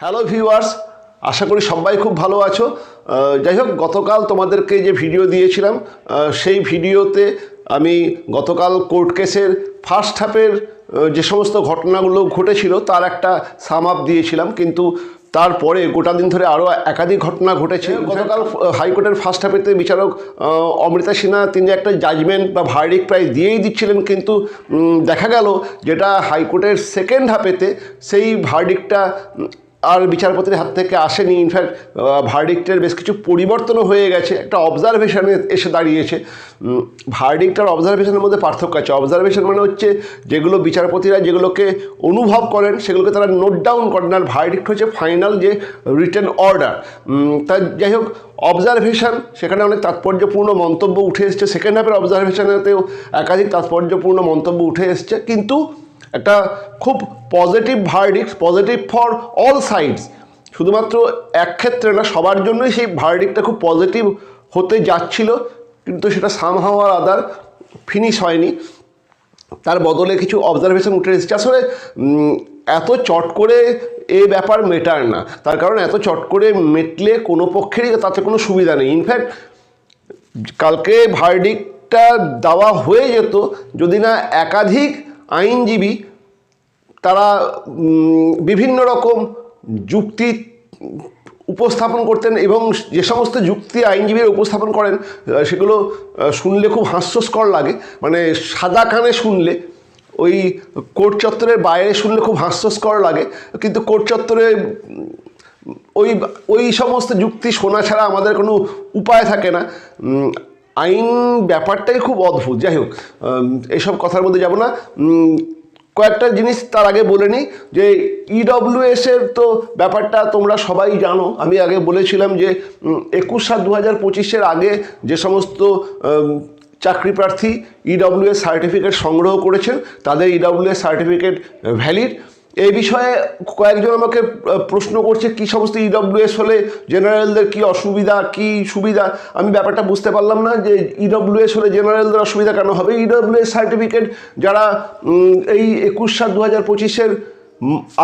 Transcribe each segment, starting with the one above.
Hello viewers আশা করি সবাই খুব ভালো আছো। যাই হোক গতকাল তোমাদেরকে যে ভিডিও দিয়েছিলাম সেই ভিডিওতে আমি গতকাল কোর্ট কেসের ফার্স্ট হাফের যে সমস্ত ঘটনাগুলো ঘটেছিল তার একটা সাম আপ দিয়েছিলাম। কিন্তু তারপরে গোটা দিন ধরে আরও একাধিক ঘটনা ঘটেছে। গতকাল হাইকোর্টের ফার্স্ট হাফেতে বিচারক অমৃতা সিনহা তিনি একটা জাজমেন্ট বা ভার্ডিক প্রায় দিয়েই দিচ্ছিলেন কিন্তু দেখা গেল যেটা হাইকোর্টের সেকেন্ড হাফেতে সেই ভার্ডিকটা আর বিচারপতির হাত থেকে আসেনি। ইনফ্যাক্ট ভার্ডিক্টের বেশ কিছু পরিবর্তনও হয়ে গেছে। একটা অবজারভেশনে এসে দাঁড়িয়েছে। ভার্ডিক্ট আর অবজারভেশনের মধ্যে পার্থক্য আছে। অবজারভেশন মানে হচ্ছে যেগুলো বিচারপতিরা যেগুলোকে অনুভব করেন, সেগুলোকে তারা নোট ডাউন করেন আর ভার্ডিক্ট হচ্ছে ফাইনাল যে রিটেন অর্ডার তা যাই হোক অবজারভেশন সেখানে অনেক তাৎপর্যপূর্ণ মন্তব্য উঠে এসছে। সেকেন্ড হাফের অবজারভেশনেতেও একাধিক তাৎপর্যপূর্ণ মন্তব্য উঠে এসছে। কিন্তু একটা খুব positive verdict positive for all sides শুধুমাত্র এক ক্ষেত্রে না, সবার জন্যই সেই ভার্ডিক্টটা খুব পজিটিভ হতে যাচ্ছিল, কিন্তু সেটা সামহাও আর আদার ফিনিশ হয়নি। তার বদলে কিছু অবজারভেশন উঠে এসেছে। আসলে এত চট করে এ ব্যাপার মেটার না। তার কারণ এত চট করে মেটলে কোনো পক্ষেরই তাতে কোনো সুবিধা নেই। ইনফ্যাক্ট কালকে ভার্ডিকটা দেওয়া হয়ে যেত, যদি না একাধিক আইনজীবী, তারা বিভিন্ন রকম যুক্তি উপস্থাপন করতেন এবং যে সমস্ত যুক্তি আইনজীবীরা উপস্থাপন করেন সেগুলো শুনলে খুব হাস্যস্কর লাগে। মানে সাদা কানে শুনলে, ওই কোর্ট চত্বরের বাইরে শুনলে খুব হাস্যস্কর লাগে। কিন্তু কোর্ট চত্বরে ওই ওই সমস্ত যুক্তি শোনা ছাড়া আমাদের কোনো উপায় থাকে না। আইন ব্যাপারটাই খুব অদ্ভুত। যাই হোক এইসব কথার মধ্যে যাব না। কয়েকটা জিনিস তার আগে বলে নিই, যে ইডব্লিউএস এর তো ব্যাপারটা তোমরা সবাই জানো। আমি আগে বলেছিলাম যে একুশ সাত দু হাজার পঁচিশের আগে যে সমস্ত চাকরি প্রার্থী ইডব্লিউএস সার্টিফিকেট সংগ্রহ করেছেন, তাদের ইডব্লিউএস সার্টিফিকেট ভ্যালিড এই বিষয়ে কয়েকজন আমাকে প্রশ্ন করছে, কি সমস্ত ইডব্লিউএস হলে জেনারেলদের কি অসুবিধা, কি সুবিধা? আমি ব্যাপারটা বুঝতে পারলাম না যে ইডব্লিউএস হলে জেনারেলদের অসুবিধা কেন হবে? ইডব্লিউএস সার্টিফিকেট যারা এই একুশ সাত দু হাজার পঁচিশের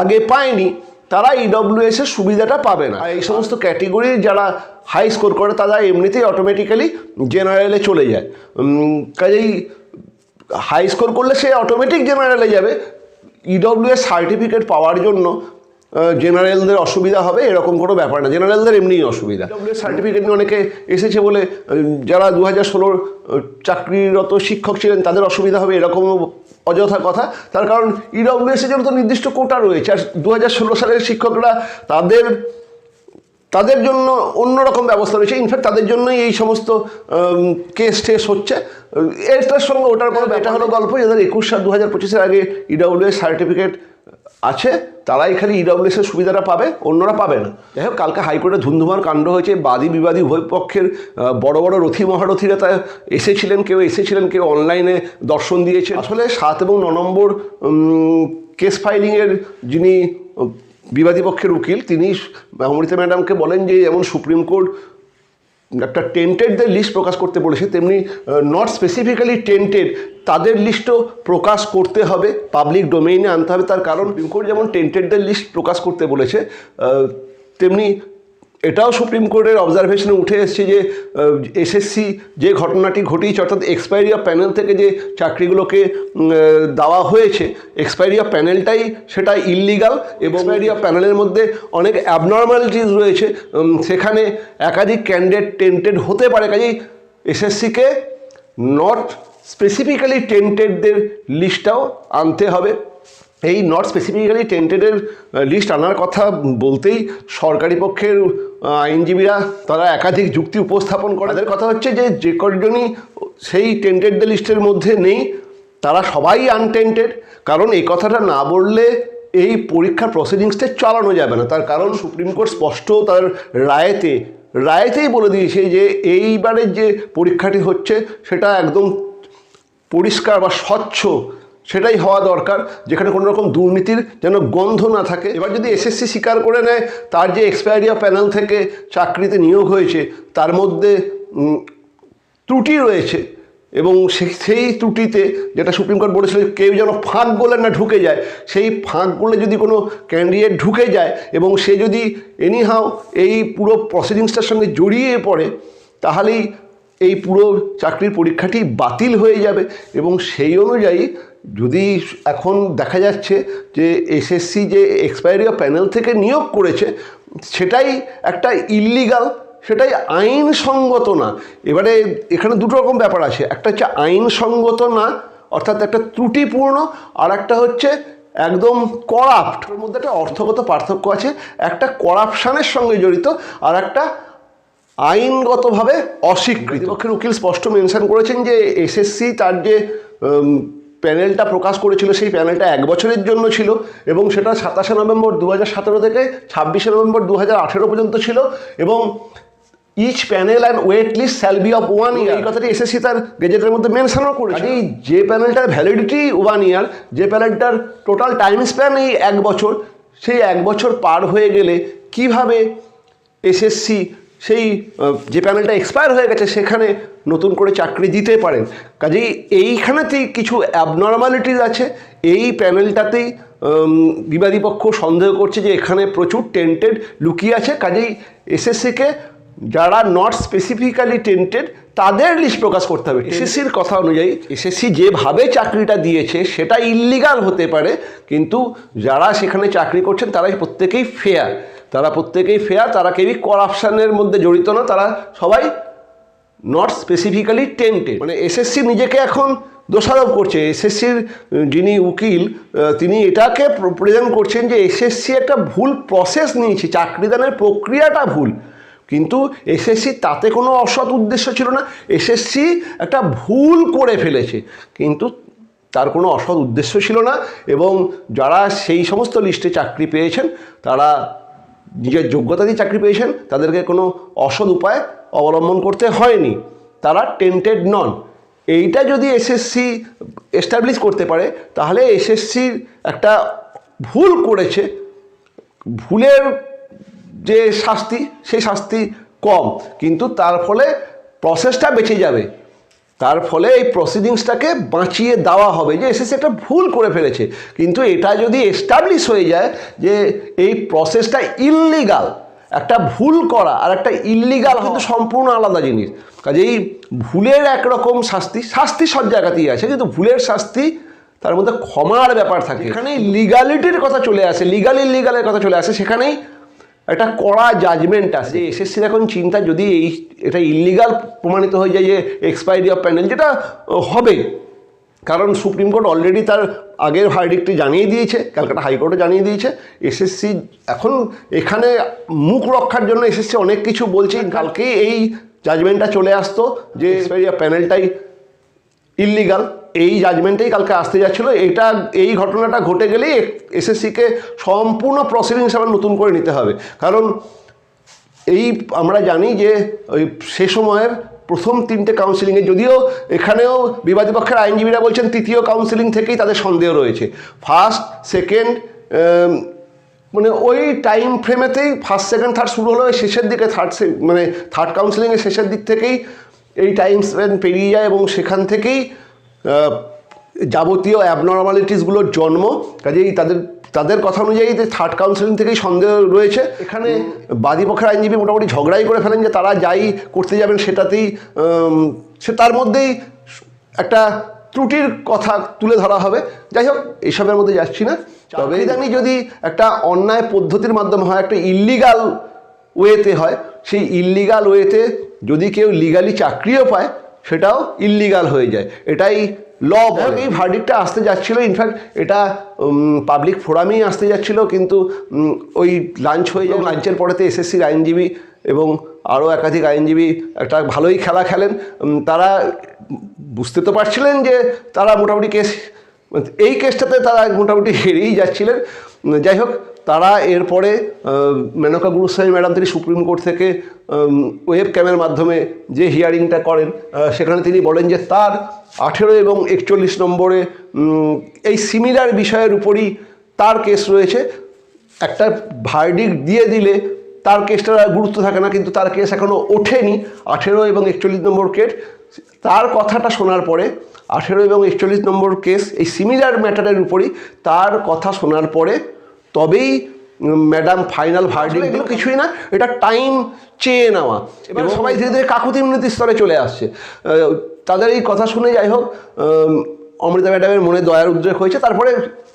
আগে পায়নি, তারা ইডব্লিউএস এর সুবিধাটা পাবে না। এই সমস্ত ক্যাটেগরির যারা হাই স্কোর করে, তারা এমনিতেই অটোমেটিক্যালি জেনারেলে চলে যায়। কাজেই হাই স্কোর করলে সে অটোমেটিক জেনারেলে যাবে। ইডব্লিউএস সার্টিফিকেট পাওয়ার জন্য জেনারেলদের অসুবিধা হবে এরকম কোনো ব্যাপার না। জেনারেলদের এমনিই অসুবিধা। ইডব্লিউ সার্টিফিকেট নিয়ে অনেকে এসেছে বলে যারা দু হাজার ষোলোর চাকরিরত শিক্ষক ছিলেন তাদের অসুবিধা হবে এরকম অযথা কথা। তার কারণ ইডব্লিউএসের জন্য তো নির্দিষ্ট কোটা রয়েছে। আর দু হাজার ষোলো সালের শিক্ষকরা তাদের তাদের জন্য অন্যরকম ব্যবস্থা রয়েছে। ইনফ্যাক্ট তাদের জন্যই এই সমস্ত কেস টেস হচ্ছে। এটার সঙ্গে ওটার কোনো এটা হলো গল্প যাদের একুশ সাল দু হাজার পঁচিশের আগে ইডব্লিউএস সার্টিফিকেট আছে তারাই খালি ইডব্লিউএস এর সুবিধাটা পাবে অন্যরা পাবে না। যাই হোক কালকে হাইকোর্টে ধুন্ধুমার কাণ্ড হয়েছে বাদী বিবাদী উভয় পক্ষের বড় বড় রথী মহারথীরা তা এসেছিলেন কেউ এসেছিলেন কেউ অনলাইনে দর্শন দিয়েছে আসলে সাত এবং ন নম্বর কেস ফাইলিংয়ের যিনি বিবাদী পক্ষের উকিল, তিনি অমৃতা ম্যাডামকে বলেন যে যেমন সুপ্রিম কোর্ট একটা টেন্টেডদের লিস্ট প্রকাশ করতে বলেছে, তেমনি নট স্পেসিফিক্যালি টেন্টেড, তাদের লিস্টও প্রকাশ করতে হবে পাবলিক ডোমেইনে আনতে হবে, তার কারণ সুপ্রিম কোর্ট যেমন টেন্টেডদের লিস্ট প্রকাশ করতে বলেছে তেমনি এটাও সুপ্রিম কোর্টের অবজারভেশনে উঠে এসেছে যে এসএসসি যে ঘটনাটি ঘটিয়েছে অর্থাৎ এক্সপায়ারি অফ প্যানেল থেকে যে চাকরিগুলোকে দেওয়া হয়েছে এক্সপায়ারি অফ প্যানেলটাই সেটা ইললিগাল এবং এক্সপায়ারি অফ প্যানেলের মধ্যে অনেক অ্যাবনর্মালিটিস রয়েছে। সেখানে একাধিক ক্যান্ডিডেট টেন্টেড হতে পারে। কাজেই এসএসসিকে নট স্পেসিফিক্যালি টেন্টেডদের লিস্টটাও আনতে হবে। এই নট স্পেসিফিক্যালি টেন্টেডের লিস্ট আনার কথা বলতেই সরকারি পক্ষের আইনজীবীরা তারা একাধিক যুক্তি উপস্থাপন করে। তাদের কথা হচ্ছে যে যে কজনই সেই টেন্টেডদের লিস্টের মধ্যে নেই, তারা সবাই আনটেন্টেড কারণ এই কথাটা না বললে এই পরীক্ষার প্রসিডিংসটা চালানো যাবে না। তার কারণ সুপ্রিম কোর্ট স্পষ্ট তার রায়েতে, রায়েতেই বলে দিয়েছে যে, এইবারের যে পরীক্ষাটি হচ্ছে, সেটা একদম পরিষ্কার বা স্বচ্ছ সেটাই হওয়া দরকার, যেখানে কোনো রকম দুর্নীতির যেন গন্ধ না থাকে। এবার যদি এসএসসি স্বীকার করে নেয়, তার যে এক্সপায়ারিয়া প্যানেল থেকে চাকরিতে নিয়োগ হয়েছে, তার মধ্যে ত্রুটি রয়েছে। এবং সেই ত্রুটিতে যেটা সুপ্রিম কোর্ট বলেছিল, কেউ যেন ফাঁক বলে না ঢুকে যায়, সেই ফাঁক বলে যদি কোনো ক্যান্ডিডেট ঢুকে যায়, এবং সে যদি এনিহাও এই পুরো প্রসিডিংসটার সঙ্গে জড়িয়ে পড়ে, তাহলেই এই পুরো চাকরির পরীক্ষাটি বাতিল হয়ে যাবে এবং সেই অনুযায়ী যদি এখন দেখা যাচ্ছে যে এসএসসি যে এক্সপায়ারি অফ প্যানেল থেকে নিয়োগ করেছে, সেটাই একটা ইল্লিগাল সেটাই আইনসঙ্গত না। এবারে এখানে দুটো রকম ব্যাপার আছে। একটা হচ্ছে আইনসঙ্গত না, অর্থাৎ একটা ত্রুটিপূর্ণ, আর একটা হচ্ছে একদম করাপ্ট এর মধ্যে একটা অর্থগত পার্থক্য আছে। একটা করাপশানের সঙ্গে জড়িত, আর একটা আইনগতভাবে অস্বীকৃত। পক্ষের উকিল স্পষ্ট মেনশন করেছেন যে এসএসসি তার যে প্যানেলটা প্রকাশ করেছিল সেই প্যানেলটা এক বছরের জন্য ছিল এবং সেটা সাতাশে নভেম্বর দু হাজার সতেরো থেকে ছাব্বিশে নভেম্বর দু হাজার আঠেরো পর্যন্ত ছিল এবং each panel and wait list shall be of one year এই কথাটি এসএসসি তার গেজেটের মধ্যে মেনশনও করেছে এই যে প্যানেলটার ভ্যালিডিটি ওয়ান ইয়ার যে প্যানেলটার টোটাল টাইম স্প্যান এই এক বছর সেই এক বছর পার হয়ে গেলে কীভাবে এসএসসি সেই যে প্যানেলটা এক্সপায়ার হয়ে গেছে সেখানে নতুন করে চাকরি দিতে পারেন। কাজেই এইখানেতেই কিছু অ্যাবনর্মালিটিস আছে। এই প্যানেলটাতেই বিবাদী পক্ষ সন্দেহ করছে যে এখানে প্রচুর টেন্টেড লুকিয়ে আছে। কাজেই এসএসসিকে যারা নট স্পেসিফিক্যালি টেন্টেড তাদের লিস্ট প্রকাশ করতে হবে। এসএসসির কথা অনুযায়ী এসএসসি যেভাবে চাকরিটা দিয়েছে সেটা ইল্লিগাল হতে পারে। কিন্তু যারা সেখানে চাকরি করছেন তারাই প্রত্যেকেই ফেয়ার তারা প্রত্যেকেই ফেয়ার তারা কেউই করাপশানের মধ্যে জড়িত না, তারা সবাই নট স্পেসিফিক্যালি টেন্টেড মানে এসএসসি নিজেকে এখন দোষারোপ করছে। এসএসসির যিনি উকিল তিনি এটাকে প্রেজেন্ট করছেন যে এসএসসি একটা ভুল প্রসেস নিয়েছে, চাকরিদানের প্রক্রিয়াটা ভুল। কিন্তু এসএসসি তাতে কোনো অসৎ উদ্দেশ্য ছিল না। এসএসসি একটা ভুল করে ফেলেছে। কিন্তু তার কোনো অসৎ উদ্দেশ্য ছিল না এবং যারা সেই সমস্ত লিস্টে চাকরি পেয়েছেন, তারা নিজের যোগ্যতা দিয়ে চাকরি পেয়েছেন, তাদেরকে কোনো অসৎ উপায় অবলম্বন করতে হয়নি। তারা টেন্টেড নন। এইটা যদি এসএসসি এস্টাবলিশ করতে পারে, তাহলে এসএসসির একটা ভুল করেছে। ভুলের যে শাস্তি, সেই শাস্তি কম। কিন্তু তার ফলে প্রসেসটা বেঁচে যাবে। তার ফলে এই প্রসিডিংসটাকে বাঁচিয়ে দেওয়া হবে। যে এসএসসি একটা ভুল করে ফেলেছে কিন্তু এটা যদি এস্টাবলিশ হয়ে যায় যে এই প্রসেসটা ইললিগাল একটা ভুল করা আর একটা ইললিগাল কিন্তু সম্পূর্ণ আলাদা জিনিস। কাজেই ভুলের একরকম শাস্তি শাস্তি সব জায়গাতেই আছে কিন্তু ভুলের শাস্তি তার মধ্যে ক্ষমার ব্যাপার থাকে। এখানে লিগালিটির কথা চলে আসে লিগাল ইলিগালের কথা চলে আসে সেখানেই একটা কড়া জাজমেন্ট আছে যে এসএসসির এখন চিন্তা যদি এই এটা ইলিগাল প্রমাণিত হয়ে যায় যে এক্সপায়ারি অফ প্যানেল যেটা হবে। কারণ সুপ্রিম কোর্ট অলরেডি তার আগের ভার্ডিকটি জানিয়ে দিয়েছে ক্যালকাটা হাইকোর্টও জানিয়ে দিয়েছে। এসএসসি এখন এখানে মুখ রক্ষার জন্য এসএসসি অনেক কিছু বলছে। কালকেই এই জাজমেন্টটা চলে আসতো যে এক্সপায়ারি অফ প্যানেলটাই ইল্লিগাল এই জাজমেন্টেই কালকে আসতে যাচ্ছিল। এটা, এই ঘটনাটা ঘটে গেলেই এসএসসিকে সম্পূর্ণ প্রসিডিংস আবার নতুন করে নিতে হবে। কারণ এই, আমরা জানি যে ওই সে সময়ের প্রথম তিনটে কাউন্সিলিংয়ে যদিও এখানেও বিবাদী পক্ষের আইনজীবীরা বলছেন তৃতীয় কাউন্সিলিং থেকেই তাদের সন্দেহ রয়েছে। ফার্স্ট সেকেন্ড মানে ওই টাইম ফ্রেমেতেই ফার্স্ট সেকেন্ড থার্ড শুরু হলো শেষের দিকে থার্ড মানে থার্ড কাউন্সিলিংয়ের শেষের দিক থেকেই এই টাইম পেরিয়ে যায় এবং সেখান থেকেই যাবতীয় অ্যাবনর্মালিটিসগুলোর জন্ম কাজেই তাদের তাদের কথা অনুযায়ী যে থার্ড কাউন্সিলিং থেকেই সন্দেহ রয়েছে। এখানে বাদী পক্ষের আইনজীবী মোটামুটি ঝগড়াই করে ফেলেন যে তারা যাই করতে যাবেন সেটাতেই সে তার মধ্যেই একটা ত্রুটির কথা তুলে ধরা হবে। যাই হোক এইসবের মধ্যে যাচ্ছি না। তবে ইদানি যদি একটা অন্যায় পদ্ধতির মাধ্যমে হয় একটা ইল্লিগাল ওয়েতে হয় সেই ইল্লিগাল ওয়েতে যদি কেউ লিগালি চাকরিও পায় সেটাও ইল্লিগাল হয়ে যায়। এটাই ল এই ভার্ডিকটা আসতে যাচ্ছিল ইনফ্যাক্ট এটা পাবলিক ফোরামেই আসতে যাচ্ছিল, কিন্তু ওই লাঞ্চ হয়ে যায় লাঞ্চের পরেতে এসএসসির আইনজীবী এবং আরও একাধিক আইনজীবী একটা ভালোই খেলা খেলেন। তারা, বুঝতে তো পারছিলেন যে তারা মোটামুটি কেস এই কেসটাতে তারা মোটামুটি হেরেই যাচ্ছিলেন। যাই হোক তারা এরপরে মেনকা গুরুস্বামী ম্যাডাম তিনি সুপ্রিম কোর্ট থেকে ওয়েব ক্যামের মাধ্যমে যে হিয়ারিংটা করেন সেখানে তিনি বলেন যে তার আঠেরো এবং একচল্লিশ নম্বরে এই সিমিলার বিষয়ের উপরই তার কেস রয়েছে। একটা ভার্ডিক দিয়ে দিলে তার কেসটার গুরুত্ব থাকে না, কিন্তু তার কেস এখনও ওঠেনি। আঠেরো এবং একচল্লিশ নম্বর কেস তার কথাটা শোনার পরে আঠেরো এবং একচল্লিশ নম্বর কেস এই সিমিলার ম্যাটারের উপরই তার কথা শোনার পরে তবেই ম্যাডাম ফাইনাল ভার্ডিক এগুলো কিছুই না এটা টাইম চেয়ে নেওয়া। এবার সবাই ধীরে ধীরে কাকুতি উন্নতির স্তরে চলে আসছে। তাদের এই কথা শুনে যাই হোক অমৃতা ম্যাডামের মনে দয়ার উদ্রেক হয়েছে তারপরে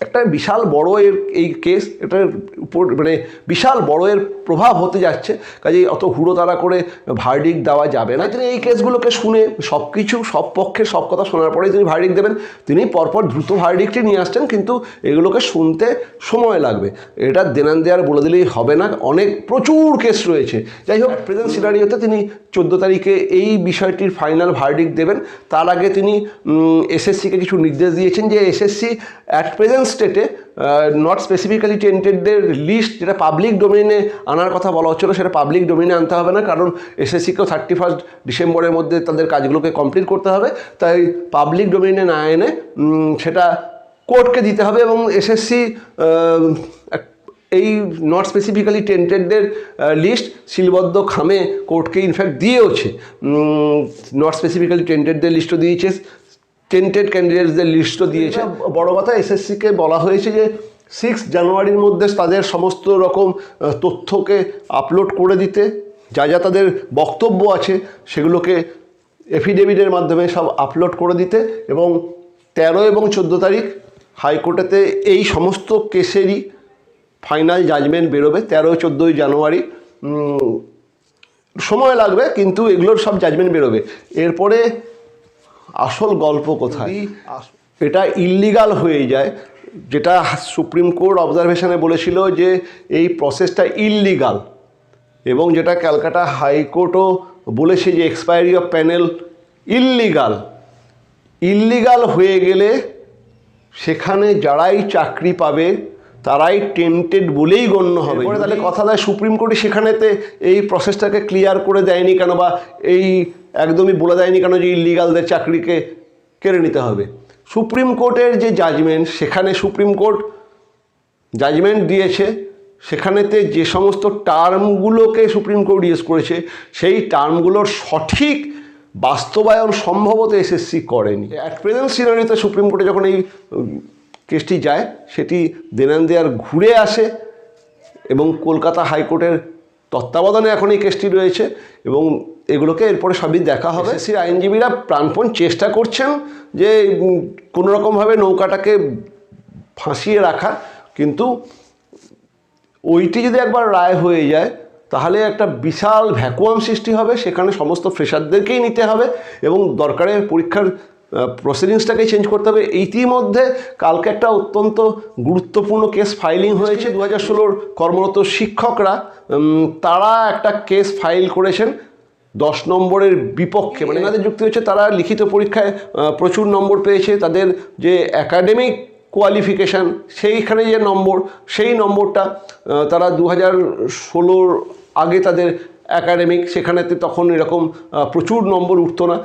একটা বিশাল বড় এর এই কেস এটার উপর মানে বিশাল বড় এর প্রভাব হতে যাচ্ছে। কাজেই অত হুড়ো তাড়া করে ভার্ডিক দেওয়া যাবে না। তিনি এই কেসগুলোকে শুনে সব কিছু সব পক্ষের সব কথা শোনার পরেই তিনি ভার্ডিক দেবেন। তিনি পরপর দ্রুত ভার্ডিকটি নিয়ে আসছেন, কিন্তু এগুলোকে শুনতে সময় লাগবে। এটা দেনান দেয়ার বলে দিলেই হবে না। অনেক, প্রচুর কেস রয়েছে। যাই হোক প্রেজেন্ট সিনারিওতে তিনি চোদ্দ তারিখে এই বিষয়টির ফাইনাল ভার্ডিক দেবেন। তার আগে তিনি এসএসসিকে কিছু নির্দেশ দিয়েছেন যে এসএসসি অ্যাট প্রেজেন্ট স্টেটে নট স্পেসিফিক্যালি টেন্টেডদের লিস্ট যেটা পাবলিক ডোমেইনে আনার কথা বলা হচ্ছিল, সেটা পাবলিক ডোমেইনে আনতে হবে না, কারণ এসএসসিকেও থার্টি ফার্স্ট ডিসেম্বরের মধ্যে তাদের কাজগুলোকে কমপ্লিট করতে হবে। তাই পাবলিক ডোমেইনে না এনে সেটা কোর্টকে দিতে হবে এবং এসএসসি এই নট স্পেসিফিক্যালি টেন্টেডদের লিস্ট শিলবদ্ধ খামে কোর্টকে ইনফ্যাক্ট দিয়েওছে। নট স্পেসিফিক্যালি টেন্টেডদের লিস্টও দিয়েছে। টেন্টেড ক্যান্ডিডেটসদের লিস্টও দিয়েছে। বড় কথা এসএসসিকে বলা হয়েছে যে সিক্স জানুয়ারির মধ্যে তাদের সমস্ত রকম তথ্যকে আপলোড করে দিতে। যা যা তাদের বক্তব্য আছে, সেগুলোকে এফিডেভিটের মাধ্যমে সব আপলোড করে দিতে এবং তেরো এবং চোদ্দ তারিখ হাইকোর্টেতে এই সমস্ত কেসেরই ফাইনাল জাজমেন্ট বেরোবে, তেরো চোদ্দোই জানুয়ারি। সময় লাগবে, কিন্তু এগুলোর সব জাজমেন্ট বেরোবে। এরপরে আসল গল্প কোথায়? এটা ইল্লিগাল হয়ে যায়। যেটা সুপ্রিম কোর্ট অবজারভেশনে বলেছিল যে এই প্রসেসটা ইল্লিগাল এবং যেটা ক্যালকাটা হাইকোর্টও বলেছে যে expiry of panel illegal illegal হয়ে গেলে সেখানে যারাই চাকরি পাবে তারাই টেন্টেড বলেই গণ্য হবে। তাহলে কথা দেয় সুপ্রিম কোর্টে সেখানেতে এই প্রসেসটাকে ক্লিয়ার করে দেয়নি কেন বা এই একদমই বলে দেয়নি কেন যে ইলিগালদের চাকরিকে কেড়ে নিতে হবে? সুপ্রিম কোর্টের যে জাজমেন্ট সেখানে সুপ্রিম কোর্ট জাজমেন্ট দিয়েছে। সেখানেতে যে সমস্ত টার্মগুলোকে সুপ্রিম কোর্ট ইউজ করেছে সেই টার্মগুলোর সঠিক বাস্তবায়ন সম্ভবত এসএসসি করেনি। অ্যাট প্রেজেন্ট সিনারিতে সুপ্রিম কোর্টে যখন এই কেসটি যায় সেটি দেনান দেয়ার ঘুরে আসে এবং কলকাতা হাইকোর্টের তত্ত্বাবধানে এখন এই কেসটি রয়েছে এবং এগুলোকে এরপরে সবই দেখা হবে। এসএসসির আইনজীবীরা প্রাণপণ চেষ্টা করছেন যে উম, কোনো রকমভাবে নৌকাটাকে ফাঁসিয়ে রাখা কিন্তু ওইটি যদি একবার রায় হয়ে যায় তাহলে একটা বিশাল ভ্যাকুয়াম সৃষ্টি হবে সেখানে সমস্ত ফ্রেশারদেরকেই নিতে হবে এবং দরকারে পরীক্ষার প্রসিডিংসটাকে চেঞ্জ করতে হবে। ইতিমধ্যে কালকে একটা অত্যন্ত গুরুত্বপূর্ণ কেস ফাইলিং হয়েছে দু হাজার ষোলোর কর্মরত শিক্ষকরা। তারা একটা কেস ফাইল করেছেন দশ নম্বরের বিপক্ষে। মানে এনাদের যুক্তি হচ্ছে তারা লিখিত পরীক্ষায় প্রচুর নম্বর পেয়েছে। তাদের যে একাডেমিক কোয়ালিফিকেশান সেইখানে যে নম্বর, সেই নম্বরটা তারা দু হাজার ষোলোর আগে তাদের একাডেমিক সেখানেতে তখন এরকম প্রচুর নম্বর উঠতো না।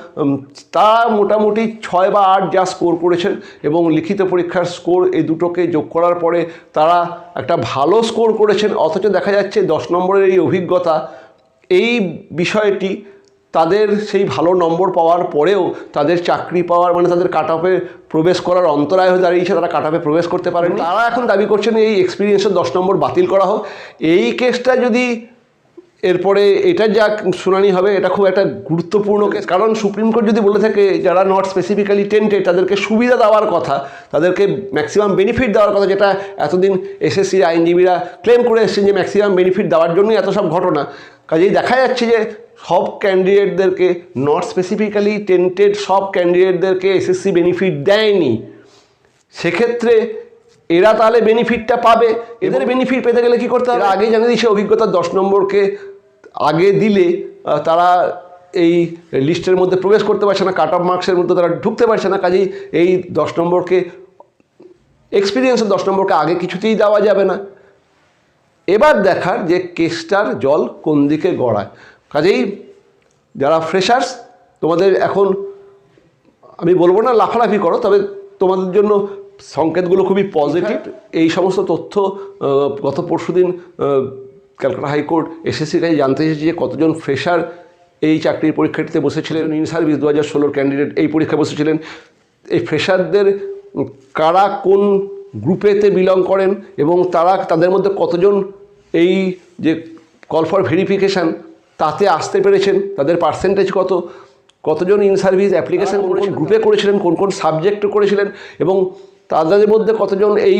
তা মোটামুটি ছয় বা আট যা স্কোর করেছেন এবং লিখিত পরীক্ষার স্কোর এই দুটোকে যোগ করার পরে তারা একটা ভালো স্কোর করেছেন। অথচ দেখা যাচ্ছে দশ নম্বরের এই অভিজ্ঞতা এই বিষয়টি তাদের সেই ভালো নম্বর পাওয়ার পরেও তাদের চাকরি পাওয়ার মানে তাদের কাট অফে প্রবেশ করার অন্তরায় হয়ে দাঁড়িয়েছে তারা কাট অফে প্রবেশ করতে পারেনি। তারা এখন দাবি করছেন এই এক্সপিরিয়েন্সের দশ নম্বর বাতিল করা হোক। এই কেসটা যদি এরপরে এটা যা শুনানি হবে এটা খুব একটা গুরুত্বপূর্ণ কেস কারণ সুপ্রিম কোর্ট যদি বলে থাকে যারা নট স্পেসিফিক্যালি টেন্টেড তাদেরকে সুবিধা দেওয়ার কথা তাদেরকে ম্যাক্সিমাম বেনিফিট দেওয়ার কথা যেটা এতদিন এসএসসির আইনজীবীরা ক্লেম করে এসেছেন যে ম্যাক্সিমাম বেনিফিট দেওয়ার জন্যই এত সব ঘটনা। কাজেই দেখা যাচ্ছে যে সব ক্যান্ডিডেটদেরকে নট স্পেসিফিক্যালি টেন্টেড সব ক্যান্ডিডেটদেরকে এসএসসি বেনিফিট দেয়নি। সেক্ষেত্রে এরা তাহলে বেনিফিটটা পাবে। এদের বেনিফিট পেতে গেলে কি করতে হবে? আগে জানিয়ে দিচ্ছে অভিজ্ঞতার দশ নম্বরকে আগে দিলে তারা এই লিস্টের মধ্যে প্রবেশ করতে পারছে না কাট অফ মার্কসের মধ্যে তারা ঢুকতে পারছে না কাজেই এই দশ নম্বরকে এক্সপিরিয়েন্সের দশ নম্বরকে আগে কিছুতেই দেওয়া যাবে না। এবার দেখার যে কেসটার জল কোন দিকে গড়ায়। কাজেই যারা ফ্রেশার্স তোমাদের এখন আমি বলব না লাফালাফি করো তবে তোমাদের জন্য সংকেতগুলো খুবই পজিটিভ এই সমস্ত তথ্য গত পরশুদিন আহ, ক্যালকাটা হাইকোর্ট এসএসসির কাছে জানতে চেয়েছে যে কতজন ফ্রেশার এই চাকরির পরীক্ষাটিতে বসেছিলেন। ইন সার্ভিস দু হাজার ষোলোর ক্যান্ডিডেট এই পরীক্ষায় বসেছিলেন। এই ফ্রেশারদের কারা কোন গ্রুপেতে বিলং করেন এবং তারা তাদের মধ্যে কতজন এই যে কল ফর ভেরিফিকেশান তাতে আসতে পেরেছেন তাদের পার্সেন্টেজ কত কতজন ইন সার্ভিস অ্যাপ্লিকেশন কোন কোন গ্রুপে করেছিলেন কোন কোন সাবজেক্টে করেছিলেন এবং তাদের মধ্যে কতজন এই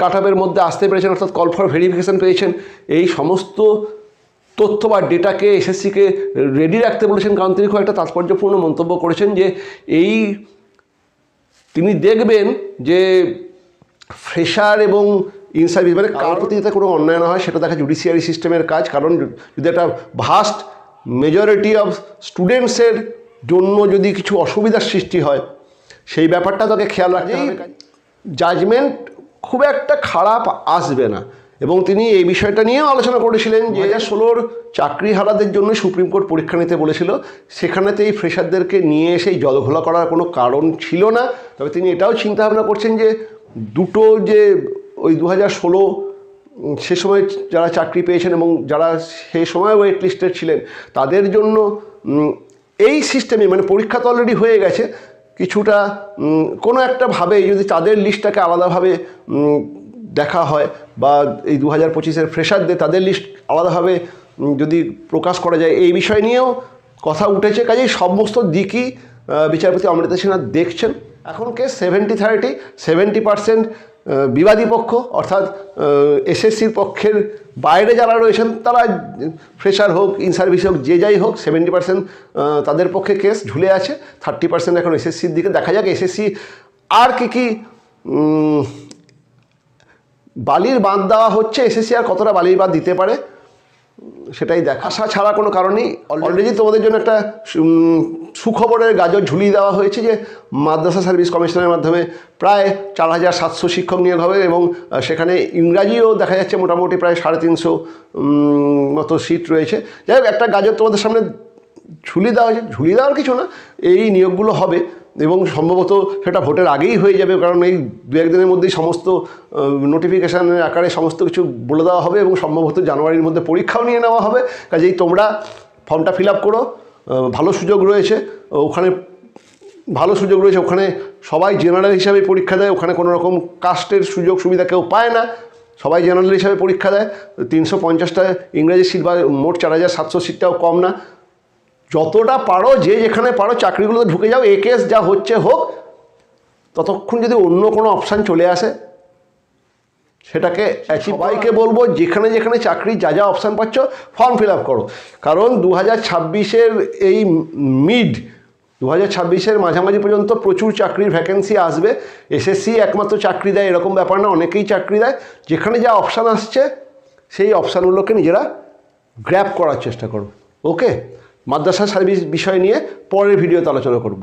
কাট মধ্যে আসতে পেরেছেন অর্থাৎ কল ফর ভেরিফিকেশান পেয়েছেন। এই সমস্ত তথ্য বা ডেটাকে এসএসসিকে রেডি রাখতে বলেছেন কারণ তিনি খুব একটা তাৎপর্যপূর্ণ মন্তব্য করেছেন যে এই তিনি দেখবেন যে ফ্রেশার এবং ইন সার্ভিস মানে কারোর প্রতি যাতে কোনো অন্যায় না হয় সেটা দেখা জুডিশিয়ারি সিস্টেমের কাজ। কারণ যদি একটা ভাস্ট মেজরিটি অফ স্টুডেন্টসের জন্য যদি কিছু অসুবিধার সৃষ্টি হয় সেই ব্যাপারটা তাকে খেয়াল রাখতে হবে। জাজমেন্ট খুব একটা খারাপ আসবে না। এবং তিনি এই বিষয়টা নিয়েও আলোচনা করেছিলেন যে হাজার ষোলোর চাকরি হারাদের জন্য সুপ্রিম কোর্ট পরীক্ষা নিতে বলেছিল। সেখানেতে এই ফ্রেশারদেরকে নিয়ে এসে জলঘোলা করার কোনো কারণ ছিল না। তবে তিনি এটাও চিন্তা ভাবনা করছেন যে দুটো যে ওই দু হাজার ষোলো সে সময় যারা চাকরি পেয়েছেন এবং যারা সে সময় ওয়েট লিস্টেড ছিলেন তাদের জন্য এই সিস্টেমে মানে পরীক্ষা তো অলরেডি হয়ে গেছে। কিছুটা কোনো একটা ভাবে যদি তাদের লিস্টটাকে আলাদাভাবে দেখা হয় বা এই দু হাজার পঁচিশের ফ্রেশারদের তাদের লিস্ট আলাদাভাবে যদি প্রকাশ করা যায়, এই বিষয় নিয়েও কথা উঠেছে। কাজেই সমস্ত দিকই বিচারপতি অমৃতা সিনহা দেখছেন। এখন case seventy thirty seventy percent বিবাদী পক্ষ, অর্থাৎ এসএসসির পক্ষের বাইরে যারা রয়েছেন, তারা ফ্রেশার হোক ইন সার্ভিস হোক, যে যাই হোক সেভেন্টি পার্সেন্ট তাদের পক্ষে কেস ঝুলে আছে। থার্টি পার্সেন্ট এখন এসএসসির দিকে দেখা যাক। এসএসসি আর কি কি বালির বাঁধ দেওয়া হচ্ছে? এসএসসি আর কতটা বালির বাঁধ দিতে পারে? সেটাই দেখা। আশা ছাড়া কোনো কারণেই অলরেডি তোমাদের জন্য একটা সুখবরের গাজর ঝুলিয়ে দেওয়া হয়েছে যে মাদ্রাসা সার্ভিস কমিশনের মাধ্যমে প্রায় চার হাজার সাতশো শিক্ষক নিয়োগ হবে এবং সেখানে ইংরাজিও দেখা যাচ্ছে মোটামুটি প্রায় সাড়ে তিনশো মতো সিট রয়েছে। যাই হোক, একটা গাজর তোমাদের সামনে ঝুলিয়ে দেওয়া হয়েছে। ঝুলিয়ে দেওয়ার কিছু না, এই নিয়োগগুলো হবে এবং সম্ভবত সেটা ভোটের আগেই হয়ে যাবে, কারণ এই দু একদিনের মধ্যেই সমস্ত নোটিফিকেশানের আকারে সমস্ত কিছু বলে দেওয়া হবে এবং সম্ভবত জানুয়ারির মধ্যে পরীক্ষাও নিয়ে নেওয়া হবে। কাজেই তোমরা ফর্মটা ফিল আপ করো ভালো সুযোগ রয়েছে, ওখানে ভালো সুযোগ রয়েছে, ওখানে সবাই জেনারেল হিসাবে পরীক্ষা দেয়, ওখানে কোনো রকম কাস্টের সুযোগ সুবিধা কেউ পায় না, সবাই জেনারেল হিসাবে পরীক্ষা দেয়। তিনশো পঞ্চাশটা ইংরেজি সিট বা মোট চার হাজার সাতশো সিটটাও কম না যতটা পারো যে যেখানে পারো চাকরিগুলোতে ঢুকে যাও এ কেস যা হচ্ছে হোক ততক্ষণ যদি অন্য কোনো অপশান চলে আসে সেটাকে সবাইকে বলব যেখানে যেখানে চাকরি যা যা অপশান পাচ্ছ ফর্ম ফিল আপ করো। কারণ দু হাজার ছাব্বিশের এই মিড দু হাজার ছাব্বিশের মাঝামাঝি পর্যন্ত প্রচুর চাকরির ভ্যাকেন্সি আসবে। এসএসসি একমাত্র চাকরি দেয় এরকম ব্যাপার না অনেকেই চাকরি দেয়। যেখানে যা অপশান আসছে সেই অপশানগুলোকে নিজেরা গ্র্যাপ করার চেষ্টা করো ওকে মাদ্রাসা সার্ভিস বিষয় নিয়ে পরের ভিডিওতে আলোচনা করব।